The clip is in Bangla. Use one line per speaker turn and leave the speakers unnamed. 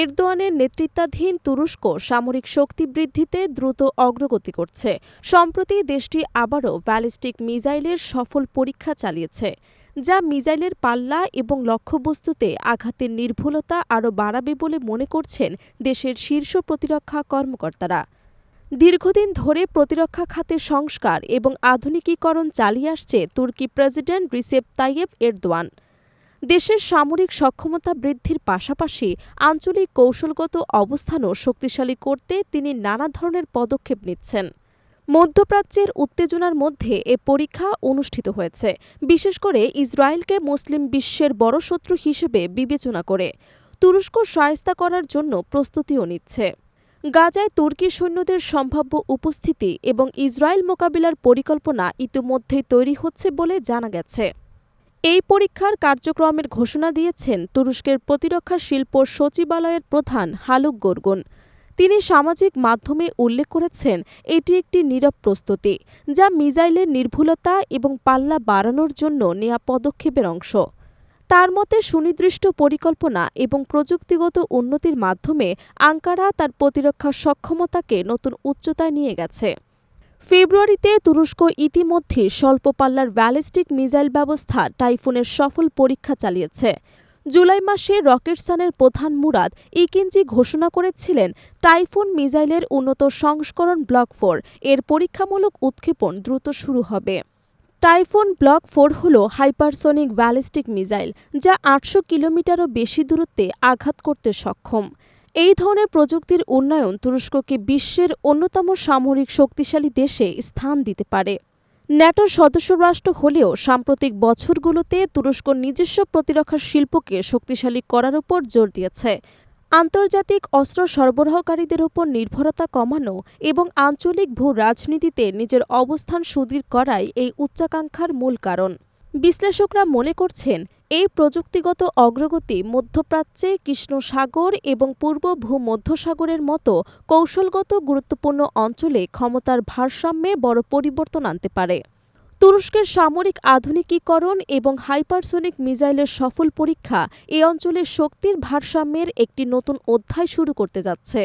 এরদোয়ানের নেতৃত্বাধীন তুরস্ক সামরিক শক্তি বৃদ্ধিতে দ্রুত অগ্রগতি করছে। সম্প্রতি দেশটি আবারও ব্যালিস্টিক মিসাইলের সফল পরীক্ষা চালিয়েছে, যা মিসাইলের পাল্লা এবং লক্ষ্যবস্তুতে আঘাতের নির্ভুলতা আরও বাড়াবে বলে মনে করছেন দেশের শীর্ষ প্রতিরক্ষা কর্মকর্তারা। দীর্ঘদিন ধরে প্রতিরক্ষা খাতের সংস্কার এবং আধুনিকীকরণ চালিয়ে আসছে তুর্কি প্রেসিডেন্ট রিসেপ তাইয়েব এরদোয়ান। দেশের সামরিক সক্ষমতা বৃদ্ধির পাশাপাশি আঞ্চলিক কৌশলগত অবস্থানও শক্তিশালী করতে তিনি নানা ধরনের পদক্ষেপ নিচ্ছেন। মধ্যপ্রাচ্যের উত্তেজনার মধ্যে এ পরীক্ষা অনুষ্ঠিত হয়েছে, বিশেষ করে ইসরায়েলকে মুসলিম বিশ্বের বড় শত্রু হিসেবে বিবেচনা করে। তুরস্ক সহায়তা করার জন্য প্রস্তুতিও নিচ্ছে। গাজায় তুর্কি সৈন্যদের সম্ভাব্য উপস্থিতি এবং ইসরায়েল মোকাবিলার পরিকল্পনা ইতিমধ্যেই তৈরি হচ্ছে বলে জানা গেছে। এই পরীক্ষার কার্যক্রমের ঘোষণা দিয়েছেন তুরস্কের প্রতিরক্ষা শিল্প সচিবালয়ের প্রধান হালুক গোরগুন। তিনি সামাজিক মাধ্যমে উল্লেখ করেছেন, এটি একটি নীরব প্রস্তুতি, যা মিজাইলের নির্ভুলতা এবং পাল্লা বাড়ানোর জন্য নেয়া পদক্ষেপের অংশ। তার মতে, সুনির্দিষ্ট পরিকল্পনা এবং প্রযুক্তিগত উন্নতির মাধ্যমে আঙ্কারা তার প্রতিরক্ষা সক্ষমতাকে নতুন উচ্চতায় নিয়ে গেছে। ফেব্রুয়ারিতে তুরস্ক ইতিমধ্যে স্বল্প পাল্লার ব্যালিস্টিক মিসাইল ব্যবস্থা টাইফুনের সফল পরীক্ষা চালিয়েছে। জুলাই মাসে রকেটসানের প্রধান মুরাদ ইকিনজি ঘোষণা করেছিলেন, টাইফুন মিসাইলের উন্নত সংস্করণ ব্লক ফোর, এর পরীক্ষামূলক উৎক্ষেপণ দ্রুত শুরু হবে। টাইফুন ব্লক ফোর হল হাইপারসোনিক ব্যালিস্টিক মিসাইল, যা আটশো কিলোমিটারও বেশি দূরত্বে আঘাত করতে সক্ষম। এই ধরনের প্রযুক্তির উন্নয়ন তুরস্ককে বিশ্বের অন্যতম সামরিক শক্তিশালী দেশে স্থান দিতে পারে। ন্যাটোর সদস্য রাষ্ট্র হলেও সাম্প্রতিক বছরগুলোতে তুরস্ক নিজস্ব প্রতিরক্ষা শিল্পকে শক্তিশালী করার উপর জোর দিয়েছে। আন্তর্জাতিক অস্ত্র সরবরাহকারীদের উপর নির্ভরতা কমানো এবং আঞ্চলিক ভূ রাজনীতিতে নিজের অবস্থান সুদৃঢ় করাই এই উচ্চাকাঙ্ক্ষার মূল কারণ। বিশ্লেষকরা মনে করছেন এই প্রযুক্তিগত অগ্রগতি মধ্যপ্রাচ্যে কৃষ্ণ সাগর এবং পূর্ব ভূমধ্যসাগরের মতো কৌশলগত গুরুত্বপূর্ণ অঞ্চলে ক্ষমতার ভারসাম্যে বড় পরিবর্তন আনতে পারে। তুরস্কের সামরিক আধুনিকীকরণ এবং হাইপারসোনিক মিসাইলের সফল পরীক্ষা এ অঞ্চলের শক্তির ভারসাম্যের একটি নতুন অধ্যায় শুরু করতে যাচ্ছে।